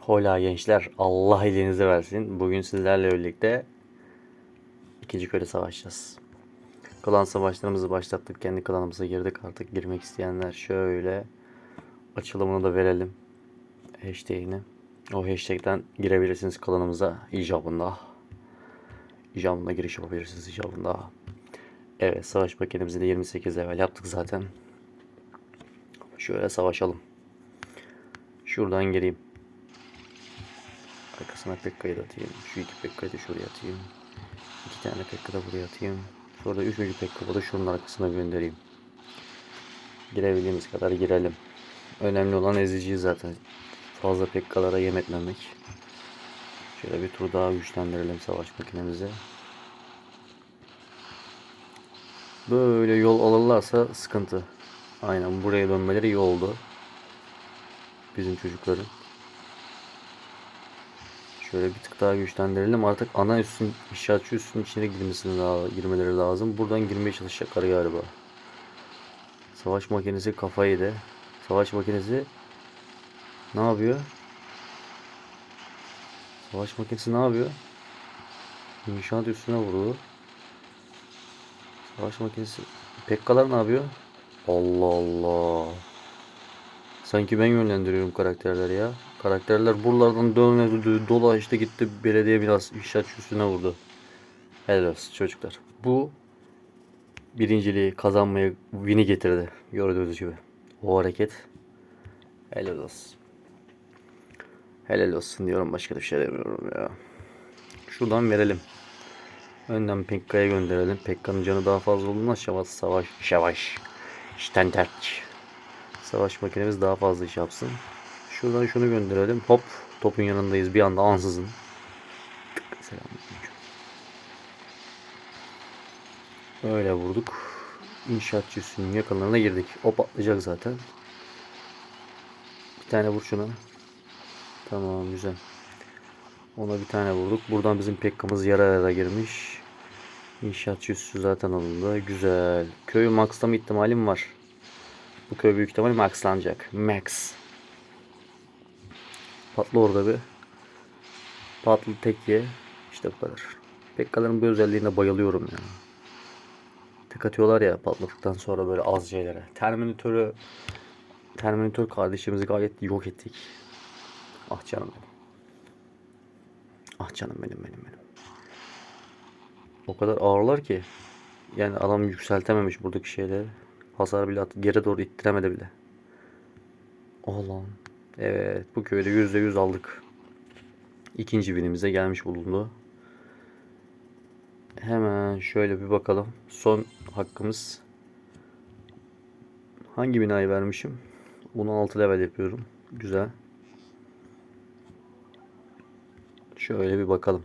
Hola gençler, Allah elinizi versin. Bugün sizlerle birlikte ikinci köle savaşacağız. Klan savaşlarımızı başlattık. Kendi klanımıza girdik. Artık girmek isteyenler şöyle açılımını da verelim. Hashtag'ini. O hashtag'ten girebilirsiniz klanımıza icabında. İcabında giriş yapabilirsiniz icabında. Evet savaş makinemizi de 28 level yaptık zaten. Şöyle savaşalım. Şuradan gireyim. Arkasına Pekka'yı da atayım. Şu iki Pekka'yı da şuraya atayım. İki tane Pekka da buraya atayım. Sonra üçüncü Pekka'yı da şunun arkasına göndereyim. Girebildiğimiz kadar girelim. Önemli olan eziciyi zaten. Fazla Pekka'lara yem etmemek. Şöyle bir tur daha güçlendirelim savaş makinemizi. Böyle yol alırlarsa sıkıntı. Aynen buraya dönmeleri iyi oldu. Bizim çocukların. Şöyle bir tık daha güçlendirelim. Artık ana üstün, inşaatçı üstün içine girmesini daha, girmeleri lazım. Buradan girmeye çalışacaklar galiba. Savaş makinesi kafayı yedi. Savaş makinesi ne yapıyor? Savaş makinesi ne yapıyor? İnşaat üstüne vurdu. Savaş makinesi Pekkalar ne yapıyor? Allah Allah. Sanki ben yönlendiriyorum karakterleri ya. Karakterler buralardan dönmedi, dolaştı gitti belediye biraz inşaat üstüne vurdu. Helal çocuklar. Bu birinciliği kazanmaya win'i getirdi. Gördüğünüz gibi. O hareket helal olsun. Helal olsun diyorum başka bir şey demiyorum ya. Şuradan verelim. Önden Pekka'ya gönderelim. Pekka'nın canı daha fazla olduğundan savaş savaş savaş. Standart. Savaş makinemiz daha fazla iş yapsın. Şuradan şunu gönderelim. Hop. Topun yanındayız. Bir anda ansızın. Öyle vurduk. İnşaatçı üssünün yakınlarına girdik. O patlayacak zaten. Bir tane vur şuna. Tamam güzel. Ona bir tane vurduk. Buradan bizim Pekka'mız yara yara girmiş. İnşaatçı üssü zaten alındı. Güzel. Köyü maxlama ihtimalim var. Bu köy büyük ihtimalle maxlanacak. Max. Patlı orada bir. Patlı tek ye. İşte bu kadar. Pekkaların bu özelliğine bayılıyorum ya. Tek atıyorlar ya patladıktan sonra böyle az şeylere. Terminatörü Terminator kardeşimizi gayet yok ettik. Ah canım benim. Ah canım benim benim benim. O kadar ağırlar ki. Yani adam yükseltememiş buradaki şeyleri. Hasar bile attı. Geri doğru ittiremedi bile. Allah'ım. Evet bu köyde yüzde yüz aldık. İkinci binimize gelmiş bulundu. Hemen şöyle bir bakalım. Son hakkımız. Hangi binayı vermişim? 16 level yapıyorum. Güzel. Şöyle bir bakalım.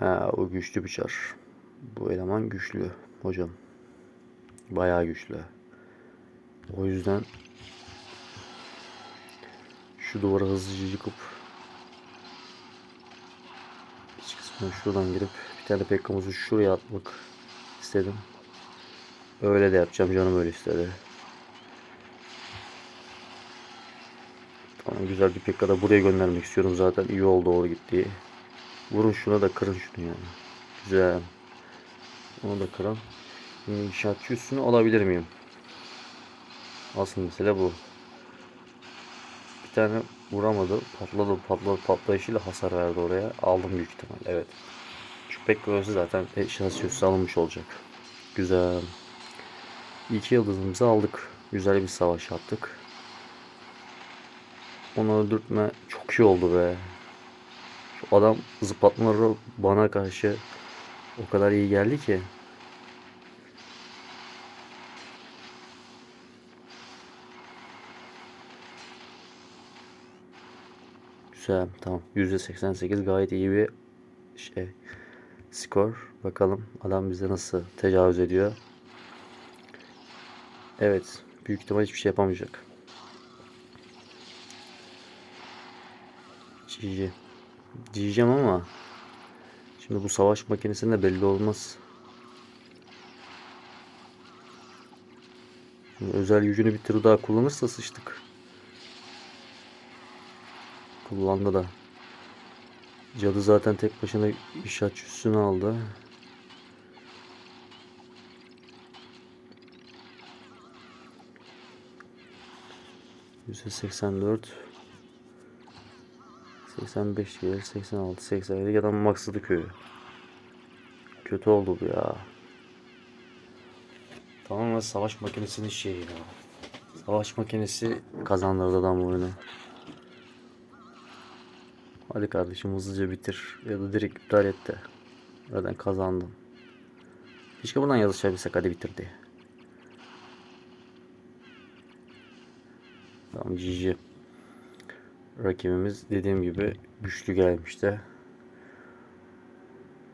Ha, o güçlü bir. Bu eleman güçlü hocam. Bayağı güçlü. O yüzden şu duvara hızlıca yıkıp iç kısmına şuradan girip bir tane pekkamızı şuraya atmak istedim. Öyle de yapacağım canım öyle istedi. Tamam güzel bir pekka da buraya göndermek istiyorum zaten iyi oldu doğru gittiği. Vurun şuna da kırın şunu yani. Güzel. Onu da kıran. İnşaatçı üstünü alabilir miyim? Asıl mesele bu. Tane vuramadı. Patladı patladı patlayışıyla hasar verdi oraya. Aldım büyük ihtimal. Evet. Şu pek gözü zaten inşaatçı üstü alınmış olacak. Güzel. İki yıldızımızı aldık. Güzel bir savaş yaptık. Onu öldürtme çok iyi oldu be. Şu adam zıplatmaları bana karşı o kadar iyi geldi ki. Güzel tamam. %88 gayet iyi bir şey skor. Bakalım adam bize nasıl tecavüz ediyor. Evet. Büyük ihtimal hiçbir şey yapamayacak. GG. Diyeceğim ama şimdi bu savaş makinesinde belli olmaz. Şimdi özel gücünü bir tur daha kullanırsa sıçtık. Kullandı da. Cadı zaten tek başına inşaatçı üstüne aldı. Yüzde seksen dört. 85 gelir, 86, 87 ya da Maksıdı köyü. Kötü oldu bu ya. Tamamen savaş makinesinin şeyi ya. Savaş makinesi kazandırdı adam bu oyunu. Hadi kardeşim hızlıca bitir. Ya da direkt iptal et de. Zaten kazandım. Keşke buradan yazışabilsek hadi bitir diye. Tamam GG. Rakibimiz dediğim gibi güçlü gelmişti.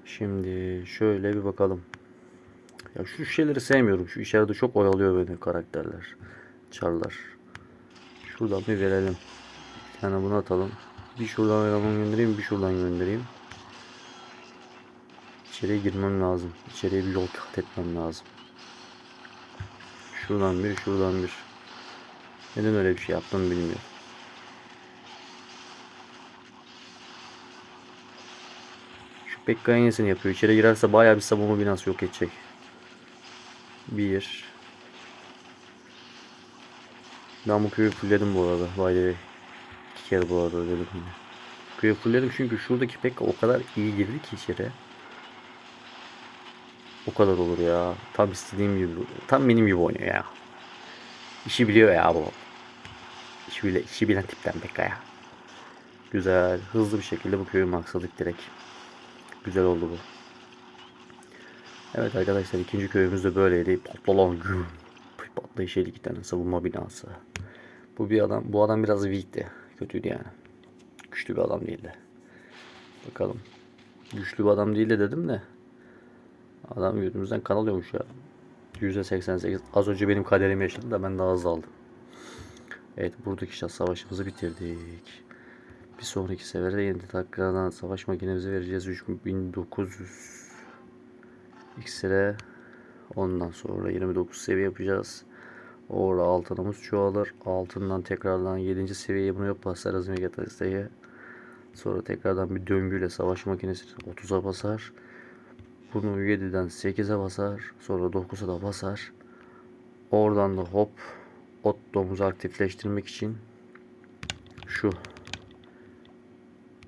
Şimdi şöyle bir bakalım. Ya şu şeyleri sevmiyorum. Şu içeride çok oyalıyor beni karakterler. Çarlar. Şuradan bir verelim. Yani bunu atalım. Bir şuradan eleman göndereyim, bir şuradan göndereyim. İçeriye girmem lazım. İçeriye bir yol kat etmem lazım. Şuradan bir, şuradan bir. Neden öyle bir şey yaptım bilmiyorum. Şu Pekka yenisini yapıyor. İçeri girerse bayağı bir savunma binası yok edecek. Bir. Ben bu köyü fullledim bu arada. By kere bu arada dedim yine. Fullledim çünkü şuradaki Pekka o kadar iyi girdi ki içeri. O kadar olur ya. Tam istediğim gibi. Tam benim gibi oynuyor ya. İşi biliyor ya bu. İşi, bile, işi bilen tipten Pekka ya. Güzel. Hızlı bir şekilde bu köyü maksadık direkt. Güzel oldu bu. Evet arkadaşlar ikinci köyümüz de böyleydi. Patlalan güm. Patlayış iki tane savunma binası. Bu bir adam, bu adam biraz weak'ti. Kötüydü yani. Güçlü bir adam değildi. Bakalım. Güçlü bir adam değildi dedim de. Adam yüzümüzden kan alıyormuş ya. %88. Az önce benim kaderimi yaşadı da ben daha hızlı aldım. Evet buradaki şah savaşımızı bitirdik. Bir sonraki sefere yeni tekrardan savaş makinemizi vereceğiz. 3900 iksire. Ondan sonra 29 seviye yapacağız. Orada altınımız çoğalır. Altından tekrardan 7. seviyeye bunu yaparsa azime getiristeye. Sonra tekrardan bir döngüyle savaş makinesi 30'a basar. Bunu 7'den 8'e basar. Sonra 9'a da basar. Oradan da hop Otto'muzu aktifleştirmek için şu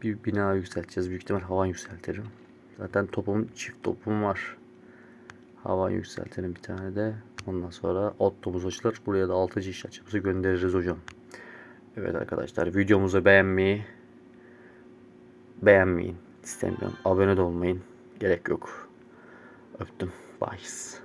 bir bina yükselteceğiz. Büyük ihtimal havan yükseltirim. Zaten topum çift topum var. Havan yükseltelim bir tane de. Ondan sonra Otto'muz açılır. Buraya da 6. iş açımızı göndeririz hocam. Evet arkadaşlar videomuzu beğenmeyi beğenmeyin istemiyorum. Abone de olmayın. Gerek yok. Öptüm. Bye.